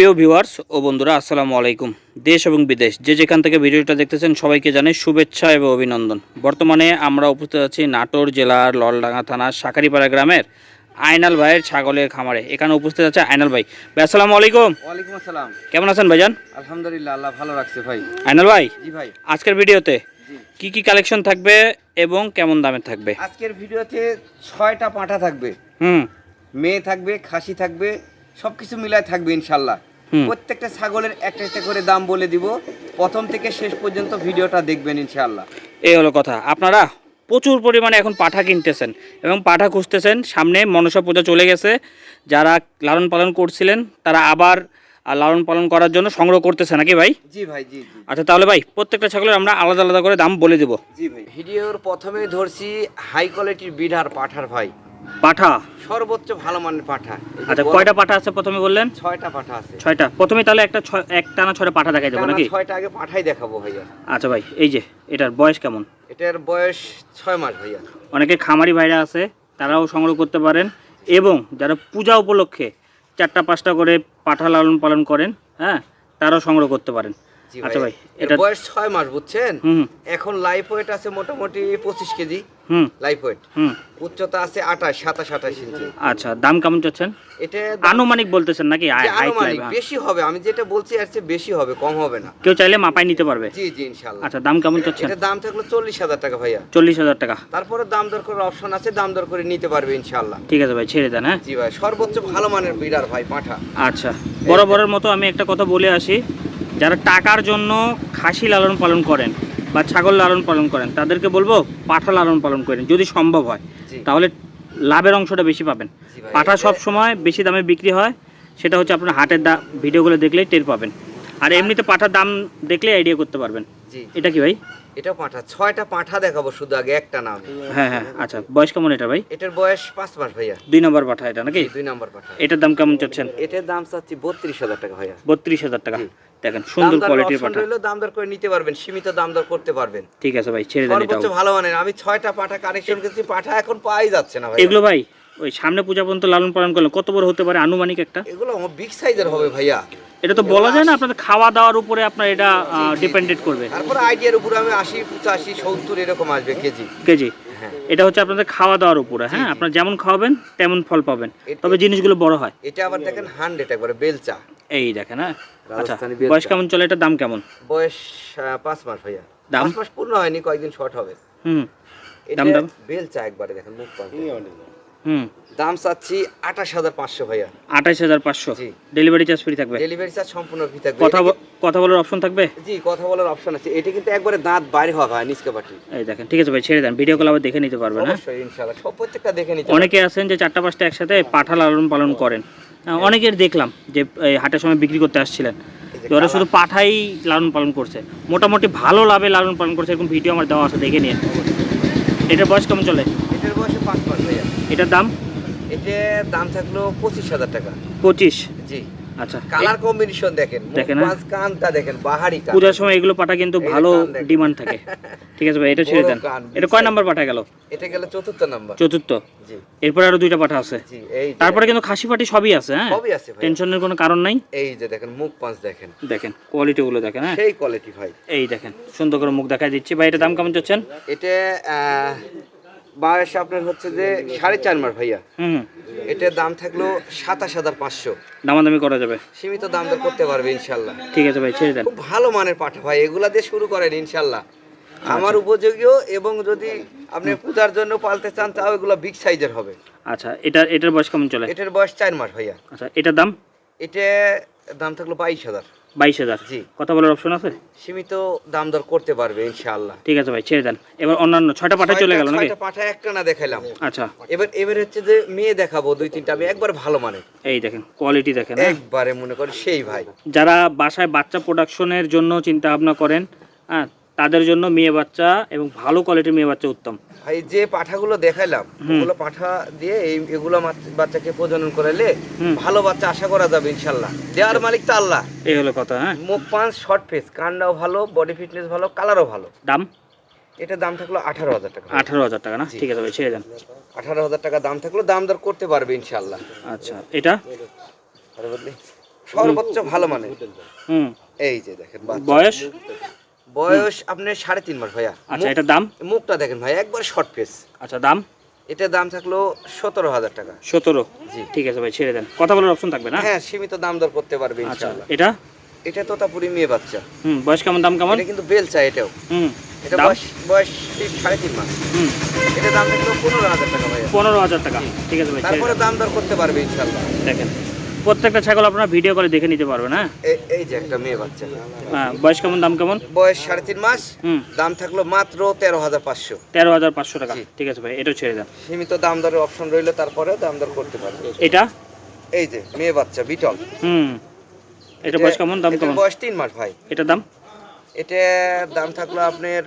প্রিয় ভিউয়ার্স ও বন্ধুরা আসসালামু আলাইকুম। দেশ এবং বিদেশ যে যেখান থেকে ভিডিওটা দেখতেছেন সবাইকে জানাই শুভেচ্ছা এবং অভিনন্দন। বর্তমানে আমরা উপস্থিত আছি নাটোর জেলার ললডাঙ্গা থানার শাকারিপাড়া গ্রামের আয়নাল ভাইয়ের ছাগলের খামারে। এখানে উপস্থিত আছে আয়নাল ভাই। ভাই আসসালামু আলাইকুম। ওয়ালাইকুম আসসালাম। কেমন আছেন ভাইজান? আলহামদুলিল্লাহ আল্লাহ ভালো রাখছে ভাই। আয়নাল ভাই জি ভাই। আজকের ভিডিওতে জি। কি কি কালেকশন থাকবে এবং কেমন দামে থাকবে? আজকের ভিডিওতে ছয়টা পাঁঠা থাকবে। হুম। মেয়ে থাকবে খাসি থাকবে সব কিছু মিলায় থাকবে ইনশাল্লাহ। প্রত্যেকটা ছাগলের একটা একটা করে দাম বলে দিব। প্রথম থেকে শেষ পর্যন্ত ভিডিওটা দেখবেন ইনশাল্লাহ এই হলো কথা। আপনারা প্রচুর পরিমাণে এখন পাঠা কিনতেছেন এবং পাঠা খুঁজতেছেন। সামনে মনসা পূজা চলে গেছে। যারা লালন পালন করছিলেন তারা আবার লালন পালন করার জন্য সংগ্রহ করতেছে নাকি ভাই? জি ভাই জি জি। আচ্ছা তাহলে ভাই প্রত্যেকটা ছাগলের আমরা আলাদা আলাদা করে দাম বলে দেবো। জি ভাই। ভিডিওর প্রথমে ধরছি হাই কোয়ালিটির বিডার পাঠার ভাই। পাঠা? সর্বোচ্চ ভালো মানের পাঠা। আচ্ছা কয়টা পাঠা আছে প্রথমে বললেন? ছয়টা পাঠা আছে। ছয়টা। প্রথমে তাহলে একটা ছয় একটা না ছয়টা পাঠা দেখাই দেবো নাকি? ছয়টা আগে পাঠাই দেখাবো ভাইয়া। আচ্ছা ভাই এই যে এটার বয়স কেমন? এটার বয়স ছয় মাস ভাইয়া। অনেকে খামারি ভাইরা আছে তারাও সংগ্রহ করতে পারেন এবং যারা পূজা উপলক্ষে চারটা পাঁচটা করে পাঠা লালন পালন করেন হ্যাঁ তারাও সংগ্রহ করতে পারেন। আচ্ছা ভাই এটা বয়স ছয় মাস বুঝছেন? এখন লাইফ ওয়েট আছে মোটামুটি পঁচিশ কেজি। হুম। লাইফ ওয়েট হুম। উচ্চতা আছে আঠাশ সাতাশ আঠাশ ইঞ্চি। আচ্ছা দাম কেমন চাচ্ছেন? এটা আনুমানিক বলতেছেন নাকি? আনুমানিক। বেশি হবে। আমি যেটা বলছি এর চেয়ে বেশি হবে কম হবে না। কেউ চাইলে মাপাই নিতে পারবে। জি জি ইনশাল্লাহ আচ্ছা দাম কেমন চাচ্ছেন? এটার দাম থাকল চল্লিশ হাজার টাকা ভাইয়া। চল্লিশ হাজার টাকা। তারপরে দাম দর করার অপশন আছে দাম দর করে নিতে পারবে ইনশাল্লাহ ঠিক আছে ভাই ছেড়ে দেন হ্যাঁ। জি ভাই সর্বোচ্চ ভালো মানের বিড়ার ভাই পাঠা। আচ্ছা বরাবরের মতো আমি একটা কথা বলে আসি। যারা টাকার জন্য খাসি লালন পালন করেন বা ছাগল লালন পালন করেন তাদেরকে বলব পাঠা লালন পালন করেন যদি সম্ভব হয়। তাহলে লাভের অংশটা বেশি পাবেন। পাঠা সব সময় বেশি দামে বিক্রি হয় সেটা হচ্ছে আপনার হাটের দা ভিডিওগুলো দেখলেই টের পাবেন। আর এমনিতে পাঠার দাম দেখলে আইডিয়া করতে পারবেন। এটা কি ভাই? এটা পাঠা। ছয়টা পাঠা দেখাবো শুধু আগে একটা নাম। হ্যাঁ হ্যাঁ আচ্ছা। বয়স কেমন এটা ভাই? এটার বয়স পাঁচ মাস ভাইয়া। দুই নম্বর পাঠা এটা নাকি? দুই নাম্বার পাঠা। এটার দাম কেমন চাচ্ছেন? এটার দাম চাচ্ছি বত্রিশ হাজার টাকা ভাইয়া। বত্রিশ হাজার টাকা। দেখেন সুন্দর কোয়ালিটির পাঠা। রইল, দাম দর করে নিতে পারবেন সীমিত দাম দর করতে পারবেন। ঠিক আছে ভাই ছেড়ে দেন সর্বোচ্চ ভালো মানের। আমি ছয়টা পাঠা কানেকশন করছি পাঠা এখন পাওয়াই যাচ্ছে না ভাই এগুলো ভাই? ওই সামনে পূজা পর্যন্ত লালন পালন করলে কত বড় হতে পারে আনুমানিক একটা? এগুলো বিগ সাইজের হবে ভাইয়া। এটা তো বলা যায় না আপনাদের খাওয়া দাওয়ার উপরে আপনার এটা ডিপেন্ডেড করবে। তারপরে আইডিয়ার উপরে আমি আশি পঁচাশি সত্তর এরকম আসবে কেজি। কেজি? হ্যাঁ। এটা হচ্ছে আপনাদের খাওয়া দাওয়ার উপরে হ্যাঁ। আপনার যেমন খাওয়াবেন তেমন ফল পাবেন। তবে জিনিসগুলো বড় হয়। এটা আবার দেখেন হান্ড্রেড একবারে বেলচা। এই দেখেন হ্যাঁ? আচ্ছা বয়স কেমন চলে? এটার দাম কেমন? বয়স পাঁচ মাস ভাইয়া। দাম? পাঁচ মাস পূর্ণ হয়নি কয়েকদিন শর্ট হবে। হুম। এটা দাম দাম? বেলচা একবারে দেখেন মুখ হুম। দাম চাচ্ছি আঠাশ হাজার পাঁচশো ভাইয়া। আঠাইশ হাজার পাঁচশো। জি। ডেলিভারি চার্জ ফ্রি থাকবে? ডেলিভারি চার্জ সম্পূর্ণ ফ্রি থাকবে। কথা কথা বলার অপশন থাকবে? জি কথা বলার অপশন আছে। এটা কিন্তু একবারে দাঁত বাইরে হওয়া ভাই নিচকে পাটি এই দেখেন ঠিক আছে ভাই ছেড়ে দেন। ভিডিও কল আবার দেখে নিতে পারবেন হ্যাঁ? অবশ্যই ইনশাআল্লাহ। সব প্রত্যেকটা দেখে নিতে অনেকে আছেন যে চারটা পাঁচটা একসাথে পাঠা লালন পালন করেন। অনেকের দেখলাম যে হাটের সময় বিক্রি করতে আসছিলেন। ওরা শুধু পাঠাই লালন পালন করছে। মোটামুটি ভালো লাভে লালন পালন করছে এরকম ভিডিও আমার দেওয়া আছে দেখে নিয়ে এটার বয়স কেমন চলে? এটার বয়সে পাঁচ মাস এটার দাম? এটার দাম থাকল পঁচিশ হাজার টাকা। পঁচিশ? জি। আচ্ছা। কালার কম্বিনেশন দেখেন দেখেন, হ্যাঁ? পাঁচ কানটা দেখেন বাহারি কান। পূজার সময় এগুলো পাঠা কিন্তু ভালো ডিমান্ড থাকে। ঠিক আছে ভাই এটা ছেড়ে দেন। এটা কয় নাম্বার পাঠা গেল? এটা গেল চতুর্থ নাম্বার। চতুর্থ? জি। এরপরে আরও দুইটা পাঠা আছে। জি এই তারপরে কিন্তু খাসি পাটি সবই আছে হ্যাঁ? সবই আছে ভাই। টেনশনের কোনো কারণ নাই? এই যে দেখেন মুখ পাঁচ দেখেন। দেখেন কোয়ালিটি গুলো দেখেন হ্যাঁ? সেই কোয়ালিটি ভাই। এই দেখেন সুন্দর করে মুখ দেখাই দিচ্ছি। ভাই এটা দাম কেমন চাচ্ছেন? এটা বয়স আপনার হচ্ছে যে সাড়ে চার মাস ভাইয়া। হুম। এটার দাম থাকল সাতাশ হাজার পাঁচশো। দামাদামি করা যাবে। সীমিত দাম দর করতে পারবে ইনশাল্লাহ। ঠিক আছে ভাই ছেড়ে দেন। খুব ভালো মানের পাঠা ভাই এগুলা দিয়ে শুরু করেন ইনশাল্লাহ। আচ্ছা। আমার উপযোগীও এবং যদি আপনি পূজার জন্য পালতে চান তাও এগুলো বিগ সাইজের হবে। আচ্ছা এটা এটার বয়স কেমন চলে? এটার বয়স চার মাস ভাইয়া। আচ্ছা এটার দাম? এটা দাম থাকল বাইশ হাজার। বাইশ হাজার। জি। কথা বলার অপশন আছে? সীমিত দাম দর করতে পারবে ইনশাআল্লাহ। ঠিক আছে ভাই ছেড়ে দেন। এবার অন্যান্য ছয়টা পাঠা চলে গেল নাকি? পাঠা একটা না দেখাইলাম। আচ্ছা। এবার এবার হচ্ছে যে মেয়ে দেখাবো দুই তিনটা আমি একবার ভালো মানে এই দেখেন কোয়ালিটি দেখেন হ্যাঁ? একবারে মনে করেন সেই ভাই। যারা বাসায় বাচ্চা প্রোডাকশনের জন্য চিন্তা ভাবনা করেন হ্যাঁ তাদের জন্য মেয়ে বাচ্চা এবং ভালো কোয়ালিটির মেয়ে বাচ্চা উত্তম। ভাই যে পাঠাগুলো দেখাইলাম ওগুলো পাঠা দিয়ে এই এগুলো বাচ্চাকে প্রজনন হুম। ভালো বাচ্চা আশা করা যাবে ইনশাল্লাহ। দেওয়ার মালিক তো আল্লাহ। এই হলো কথা হ্যাঁ? মুখ পাঁচ শর্ট ফেস কানটাও ভালো বডি ফিটনেস ভালো কালারও ভালো। দাম? এটা দাম থাকল আঠারো হাজার টাকা। আঠারো হাজার টাকা না? ঠিক আছে ভাই ছেড়ে দেন। আঠারো হাজার টাকা দাম থাকল দাম দর করতে পারবে ইনশাল্লাহ। আচ্ছা এটা? সর্বোচ্চ ভালো মানে হুম। এই যে দেখেন। বয়স? বয়স আপনার সাড়ে তিন মাস ভাইয়া। আচ্ছা এটার দাম? মুখটা দেখেন ভাই একবার শর্ট ফেস আচ্ছা দাম? এটার দাম থাকল সতেরো হাজার টাকা। সতেরো? জি। ঠিক আছে ভাই ছেড়ে দেন। কথা বলার অপশন থাকবে না? হ্যাঁ সীমিত দাম দর করতে পারবে আচ্ছা ইনশাআল্লাহ। এটা? এটা তোতাপুরি মেয়ে বাচ্চা। হুম বয়স কেমন দাম কেমন? এটা কিন্তু বেলচা এটাও। হুম এটা বয়স বয়স সাড়ে তিন মাস। হুম। এটা দাম থাকল পনেরো হাজার টাকা ভাই পনেরো হাজার টাকা। ঠিক আছে ভাই তারপরে দাম দর করতে পারবে ইনশাআল্লাহ। দেখেন। প্রত্যেকটা ছাগল আপনারা ভিডিও করে দেখে নিতে পারবেন হ্যাঁ? এই যে একটা মেয়ে বাচ্চা। হ্যাঁ, বয়স কেমন দাম কেমন? বয়স সাড়ে তিন মাস দাম থাকল মাত্র তেরো হাজার পাঁচশো। তেরো হাজার পাঁচশো টাকা। ঠিক আছে ভাই এটা ছেড়ে দেন। সীমিত দাম দরের অপশন রইল তারপরে দাম দর করতে পারবে। এটা? এই যে মেয়ে বাচ্চা বিটল। হুম। এটা বয়স কেমন দাম কেমন? বয়স তিন মাস ভাই। এটার দাম? এটার দাম থাকল আপনার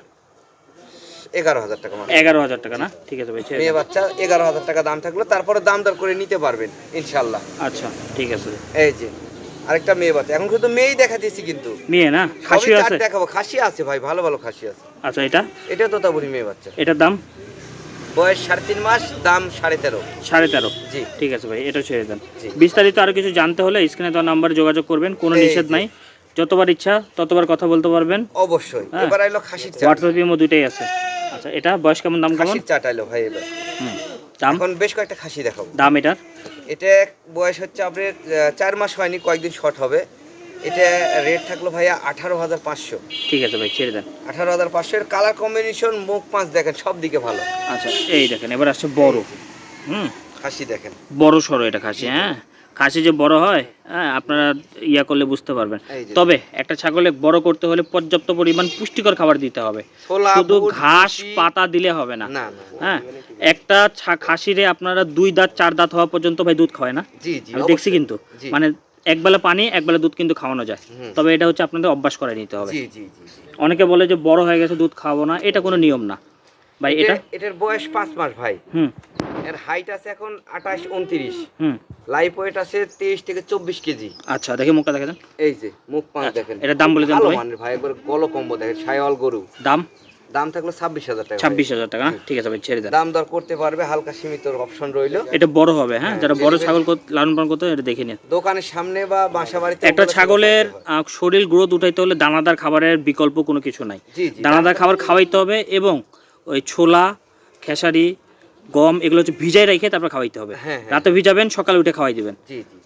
এগারো হাজার টাকা এগারো হাজার টাকা না? ঠিক আছে ভাই মেয়ে বাচ্চা এগারো হাজার টাকা দাম থাকল তারপরে দাম দর করে নিতে পারবেন ইনশাল্লাহ আচ্ছা ঠিক আছে। এই যে আরেকটা মেয়ে বাচ্চা। এখন কিন্তু মেয়েই দেখা দিয়েছি কিন্তু। মেয়ে না? খাসি আছে? দেখাবো। খাসি আছে ভাই ভালো ভালো খাসি আছে। আচ্ছা এটা? এটা তো মেয়ে বাচ্চা। এটার দাম? বয়স সাড়ে তিন মাস দাম সাড়ে তেরো। সাড়ে তেরো। জি। ঠিক আছে ভাই এটা ছেড়ে দেন। বিস্তারিত আরও কিছু জানতে হলে স্ক্রিনে দেওয়া নাম্বারে যোগাযোগ করবেন কোনো নিষেধ নাই। যতবার ইচ্ছা ততবার কথা বলতে পারবেন। অবশ্যই। হ্যাঁ। এবার আইলো খাসির হোয়াটসঅ্যাপ ইমো দুইটাই আছে। আচ্ছা এটা বয়স কেমন দাম কেমন? খাসির চাট ভাই এবার। হুম দাম? এখন বেশ কয়েকটা খাসি দেখাবো। দাম এটার? এটা বয়স হচ্ছে আপনার চার মাস হয়নি কয়েকদিন শর্ট হবে। এটা রেট থাকল ভাইয়া আঠারো হাজার পাঁচশো। ঠিক আছে ভাই ছেড়ে দেন। আঠারো হাজার পাঁচশো এর কালার কম্বিনেশন মুখ পাঁচ দেখেন সব দিকে ভালো। আচ্ছা এই দেখেন এবার আসছে বড়। হুম খাসি দেখেন। বড় সড়ো এটা খাসি হ্যাঁ? খাসি যে বড় হয় হ্যাঁ আপনারা ইয়া করলে বুঝতে পারবেন। তবে একটা ছাগলে বড় করতে হলে পর্যাপ্ত পরিমাণ পুষ্টিকর খাবার দিতে হবে। শুধু ঘাস পাতা দিলে হবে না। হ্যাঁ একটা খাসিরে আপনারা দুই দাঁত চার দাঁত হওয়া পর্যন্ত ভাই দুধ খাওয়ায় না? আমি দেখছি কিন্তু। মানে একবেলা পানি একবেলা দুধ কিন্তু খাওয়ানো যায়। তবে এটা হচ্ছে আপনাদের অভ্যাস করে নিতে হবে। অনেকে বলে যে বড় হয়ে গেছে দুধ খাওয়াবো না। এটা কোনো নিয়ম না। ভাই এটা এটা- এটার বয়স পাঁচ মাস ভাই। হুম। এর হাইট আছে এখন আঠাশ উনত্রিশ। হুম। লাইফ ওয়েট আছে তেইশ থেকে চব্বিশ কেজি। আচ্ছা দেখে মুখটা দেখে দেন এই যে মুখ পাঁচ আচ্ছা, দেখেন। এটার দাম বলে দেন ভাই। একবার গলো কম্বো দেখেন সায়াল গরু। দাম? দাম থাকল ছাব্বিশ হাজার টাকা। ছাব্বিশ হাজার টাকা ঠিক আছে ভাই ছেড়ে দেন। দাম দর করতে পারবে হালকা সীমিত অপশন রইল। এটা বড় হবে হ্যাঁ? হ্যাঁ, যারা বড় ছাগল লালন পালন করতে এটা দেখে নিন। দোকানের সামনে বা বাসা বাড়িতে একটা ছাগলের শরীর গ্রোথ উঠাইতে হলে দানাদার খাবারের বিকল্প কোনো কিছু নাই। দানাদার খাবার খাওয়াইতে হবে এবং ওই ছোলা খেসারি গম এগুলো হচ্ছে ভিজাই রেখে তারপর খাওয়াইতে হবে। হ্যাঁ, হ্যাঁ। রাতে ভিজাবেন সকালে উঠে খাওয়াই দিবেন।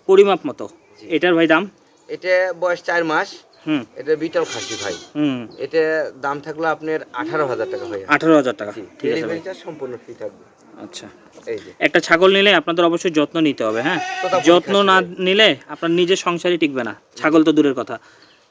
পরিমাপ মতো। এটার ভাই দাম? এটা বয়স চার মাস। হুম। এটা বিটল খাসি ভাই। হুম। এটা দাম থাকল আপনার আঠারো হাজার টাকা ভাই আঠারো হাজার টাকা। ঠিক আছে সম্পূর্ণ ফ্রি থাকবে। আচ্ছা। একটা ছাগল নিলে আপনাদের অবশ্যই যত্ন নিতে হবে হ্যাঁ? যত্ন না নিলে আপনার নিজের সংসারই টিকবে না। ছাগল তো দূরের কথা।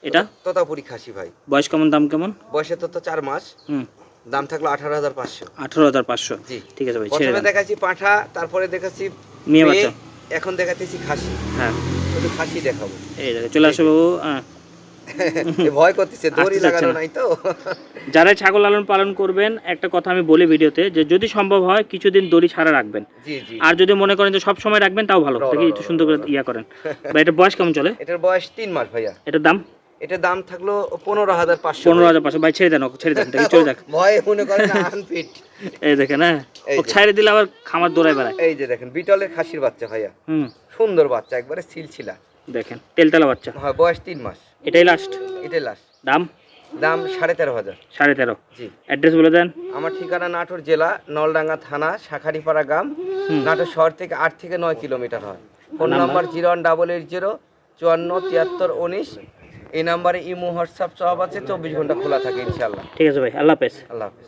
এটা? তোতাপুরি খাসি ভাই। বয়স কেমন দাম কেমন? বয়সে তো তো চার মাস। হুম। দাম থাকল আঠারো হাজার পাঁচশো। আঠারো হাজার পাঁচশো। জি। ঠিক আছে ভাই প্রথমে দেখাচ্ছি পাঁঠা তারপরে দেখাচ্ছি মেয়ে বাচ্চা। এখন দেখাতেছি খাসি। হ্যাঁ। শুধু খাসি দেখাবো। এই দেখো চলে আসো বাবু হ্যাঁ। ভয় করতেছে দড়ি লাগানো নাই তো। যারা ছাগল লালন পালন করবেন একটা কথা আমি বলি ভিডিওতে যে যদি সম্ভব হয় কিছুদিন দড়ি ছাড়া রাখবেন। আর যদি মনে করেন যে সব সময় রাখবেন তাও ভালো। দেখি একটু সুন্দর করে। ইয়া করেন। বা এটা বয়স কেমন চলে? এটার বয়স তিন মাস ভাইয়া। এটার দাম? এটার দাম থাকল পনেরো হাজার পাঁচশো। পনেরো হাজার পাঁচশো। ভাই ছেড়ে দেন ছেড়ে দেন চলে যাক। ভয়ে মনে করেন আনফিট এই দেখেন হ্যাঁ? যে। দিলে আবার খামার দৌড়ায় বেড়ায়। এই যে দেখেন বিটলের খাসির বাচ্চা ভাইয়া। হুম। সুন্দর বাচ্চা একবারে সিলছিলা দেখেন তেলতেলা বাচ্চা। হয় বয়স তিন মাস। এটাই লাস্ট এটাই লাস্ট দাম? দাম সাড়ে তেরো হাজার। সাড়ে তেরো। জি। অ্যাড্রেস বলে দেন। আমার ঠিকানা নাটোর জেলা নলডাঙ্গা থানা শাখারিপাড়া গ্রাম। নাটোর শহর থেকে আট থেকে নয় কিলোমিটার হয়। Phone number? Number zero one double eight zero চুয়ান্ন তিয়াত্তর উনিশ এই নাম্বারে ইমো হোয়াটসঅ্যাপ সব আছে চব্বিশ ঘণ্টা খোলা থাকে ইনশাল্লাহ ঠিক আছে ভাই আল্লাহ হাফেজ। আল্লাহ হাফিজ।